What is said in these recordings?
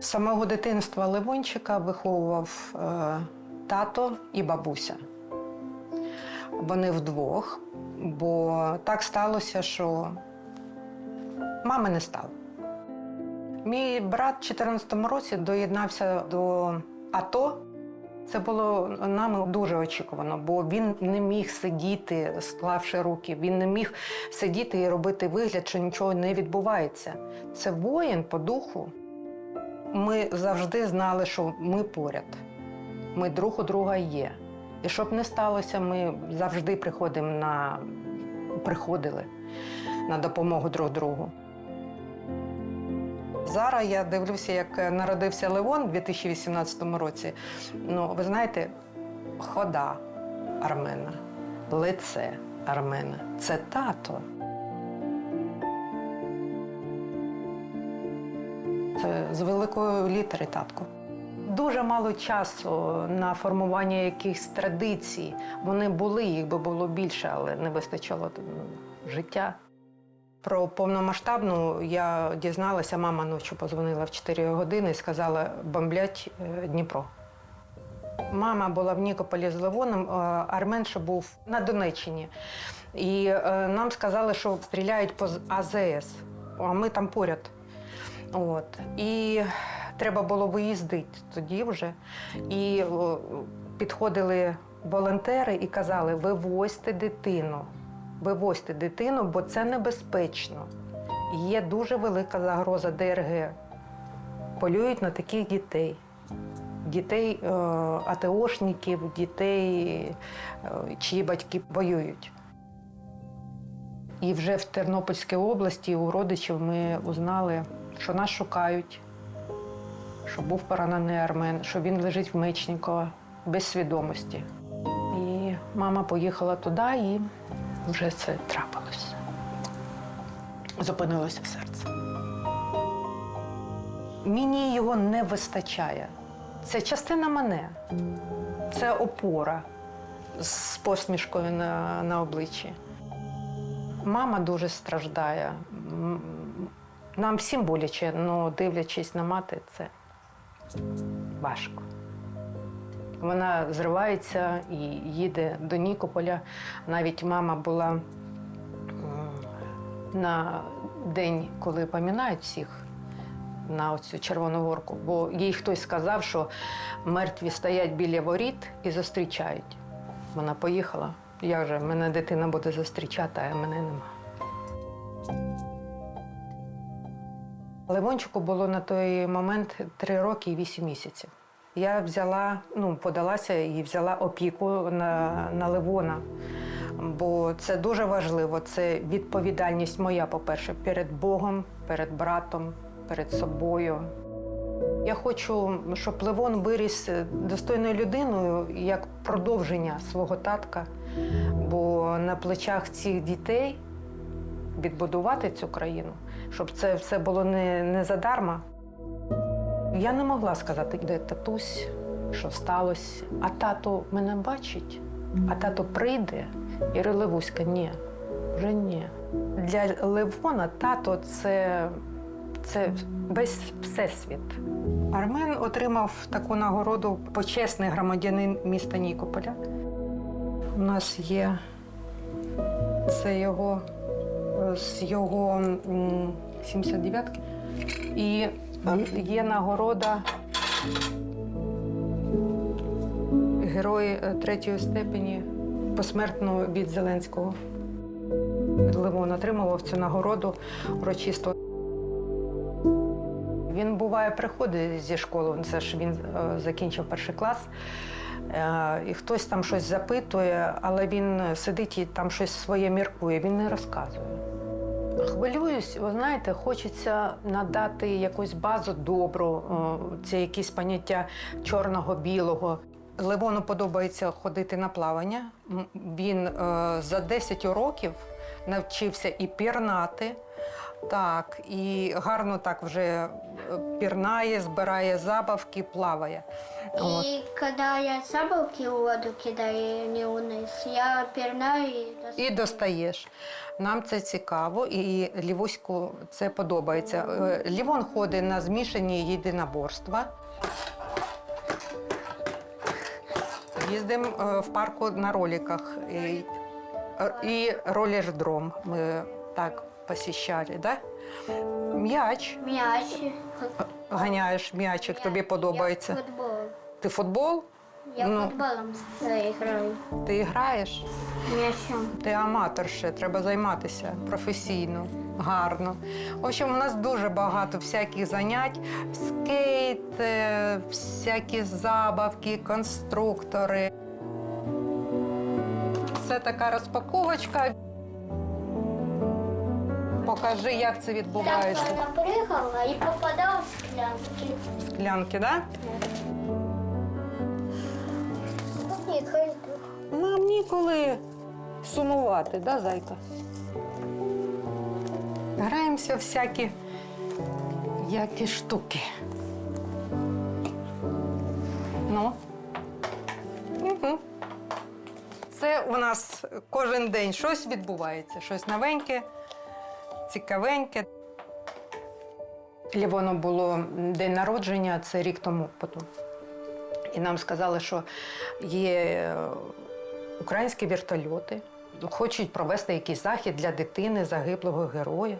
З самого дитинства Левончика виховував е, тато і бабуся. Вони вдвох, бо так сталося, що мами не стало. Мій брат у 2014 році доєднався до АТО. Це було нами дуже очікувано, бо він не міг сидіти, склавши руки. Він не міг сидіти і робити вигляд, що нічого не відбувається. Це воїн по духу. Ми завжди знали, що ми поряд. Ми друг у друга є. І щоб не сталося, ми завжди приходимо на приходили на допомогу друг другу. Зараз я дивлюся, як народився Левон у 2018 році. Ну, ви знаєте, хода Армена, лице Армена це тато. Це з великої літери татко. Дуже мало часу на формування якихось традицій. Вони були, їх би було більше, але не вистачило м, життя. Про повномасштабну я дізналася, мама ночі позвонила в 4 години і сказала, бомблять е, Дніпро. Мама була в Нікополі з Левоном, е, Армен ще був на Донеччині. І е, нам сказали, що стріляють по АЗС, а ми там поряд. От. І треба було виїздити тоді вже. І підходили волонтери і казали: вивозьте дитину, вивозьте дитину, бо це небезпечно. Є дуже велика загроза ДРГ. Полюють на таких дітей. Дітей е, АТОшників, дітей, е, чиї батьки воюють. І вже в Тернопільській області у родичів ми узнали, що нас шукають, що був поранений армен, що він лежить в Мечникова без свідомості. І мама поїхала туди, і вже це трапилось. Зупинилося серце. Мені його не вистачає. Це частина мене, це опора з посмішкою на, на обличчі. Мама дуже страждає. Нам всім боляче, але дивлячись на мати, це важко. Вона зривається і їде до Нікополя. Навіть мама була на день, коли пам'ятають всіх на оцю Червону горку, бо їй хтось сказав, що мертві стоять біля воріт і зустрічають. Вона поїхала. Я вже мене дитина буде зустрічати, а мене нема. Левончику було на той момент 3 роки і 8 місяців. Я взяла, ну, подалася і взяла опіку на, на Левона, бо це дуже важливо. Це відповідальність моя, по-перше, перед Богом, перед братом, перед собою. Я хочу, щоб Левон виріс достойною людиною як продовження свого татка, бо на плечах цих дітей відбудувати цю країну, щоб це все було не, не задарма. Я не могла сказати, де татусь, що сталося. А тато мене бачить, а тато прийде і Левуська, ні, вже ні. Для Левона тато це, це весь всесвіт. Армен отримав таку нагороду почесний громадянин міста Нікополя. У нас є це його з його 79-ки. І є нагорода Герой е, третьої степені посмертно від Зеленського. Левон отримував цю нагороду урочисто. Він буває приходить зі школи, це ж він е, закінчив перший клас. Е, і хтось там щось запитує, але він сидить і там щось своє міркує, він не розказує. Хвилююсь, ви знаєте, хочеться надати якусь базу добру, це якісь поняття чорного-білого. Левону подобається ходити на плавання. Він е, за 10 років навчився і пірнати, так, і гарно так вже е, пірнає, збирає забавки, плаває. Вот. И когда я сабелки в воду кидаю, не вниз, я пірнаю і достаю. І достаєш. Нам це цікаво, і Лівуську це подобається. Е, Лівон ходить на змішані єдиноборства. Їздимо е, в парку на роликах. І, і ролердром ми так посіщали, да? М'яч. М'яч. Ганяєш м'ячик, тобі подобається. Я футбол. Ти футбол? Я Ну. футболом граю. Ти граєш? М'ячом. Ти аматор ще, треба займатися професійно, гарно. В общем, у нас дуже багато всяких занять: скейт, е, всякі забавки, конструктори. Це така розпаковочка. Покажи, як це Так відбувається. вона пригала і попадала в склянки. Склянки, так? Ні, хай йду. Нам ніколи сумувати, да, зайка? Граємося в всякі які штуки. Ну. Угу. Це у нас кожен день щось відбувається, щось новеньке, цікавеньке. Лівону було день народження, це рік тому потім. І нам сказали, що є е, українські вертольоти, хочуть провести якийсь захід для дитини загиблого героя.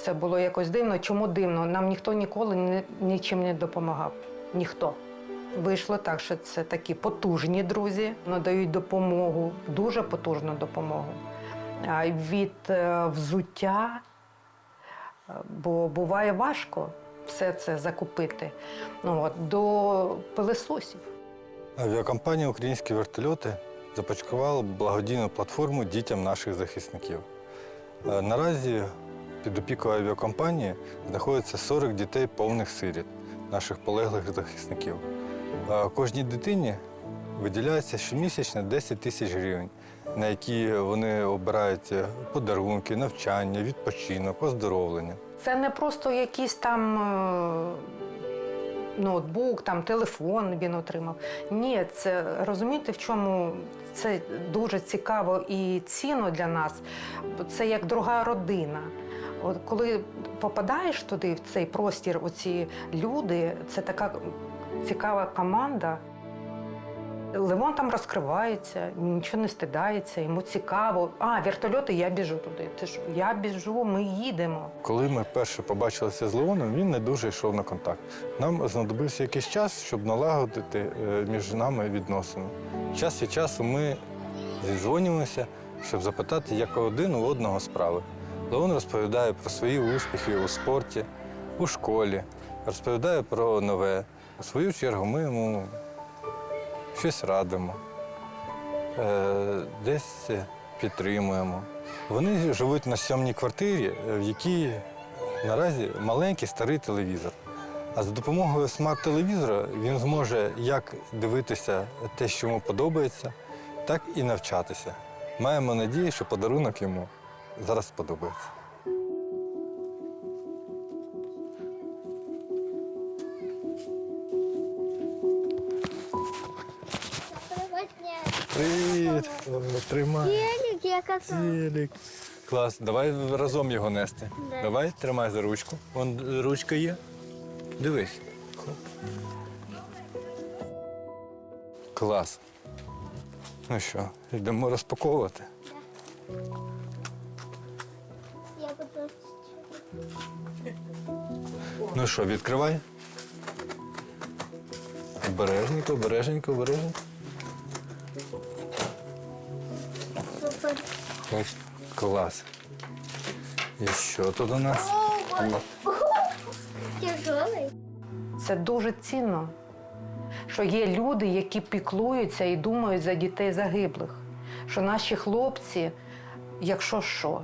Це було якось дивно. Чому дивно? Нам ніхто ніколи ні- нічим не допомагав. Ніхто. Вийшло так, що це такі потужні друзі, надають допомогу, дуже потужну допомогу. Від е, взуття, е, бо буває важко все це закупити. Ну, от, до пилисосів. Авіакомпанія Українські вертольоти започаткувала благодійну платформу дітям наших захисників. Е, Наразі під опікою авіакомпанії знаходиться 40 дітей повних сиріт, наших полеглих захисників. Кожній дитині виділяється щомісячно 10 тисяч гривень, на які вони обирають е, подарунки, навчання, відпочинок, оздоровлення. Це не просто якийсь там е, ноутбук, там телефон він отримав. Ні, це розумієте, в чому це дуже цікаво і цінно для нас. Це як друга родина. От коли попадаєш туди, в цей простір, оці люди, це така цікава команда. Левон там розкривається, нічого не стидається, йому цікаво. А, вертольоти, я біжу туди. Ти що? Я біжу, ми їдемо. Коли ми вперше побачилися з Леоном, він не дуже йшов на контакт. Нам знадобився якийсь час, щоб налагодити е, між нами відносини. Час від часу ми зідзвонюємося, щоб запитати, як один у одного справи. Леон розповідає про свої успіхи у спорті, у школі, розповідає про нове. У свою чергу ми йому щось радимо, е, десь підтримуємо. Вони живуть на сьомній квартирі, е, в якій наразі маленький старий телевізор. А за допомогою смарт-телевізора він зможе як дивитися те, що йому подобається, так і навчатися. Маємо надію, що подарунок йому зараз сподобається. Привіт! Тримай. Велик я катав. Телек. Клас, давай разом його нести. Да. Давай, тримай за ручку. Вон ручка є. Дивись. Хоп. Клас. Ну що, йдемо розпаковувати. Я буду Ну що, відкривай. Обережненько, обережненько, обережненько. Супер. Клас. І що тут у нас? Тяжелый. Це дуже цінно, що є люди, які піклуються і думають за дітей загиблих. Що наші хлопці, якщо що,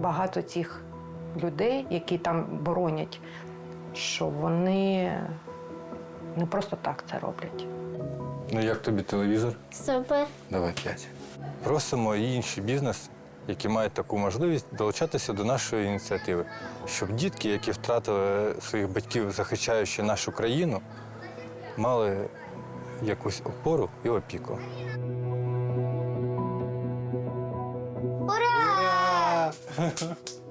багато тих людей, які там боронять, що вони не просто так це роблять. Ну як тобі телевізор? Супер. Давай п'ять. Просимо і інші бізнес, які мають таку можливість, долучатися до нашої ініціативи, щоб дітки, які втратили своїх батьків, захищаючи нашу країну, мали якусь опору і опіку. Ура! Ура!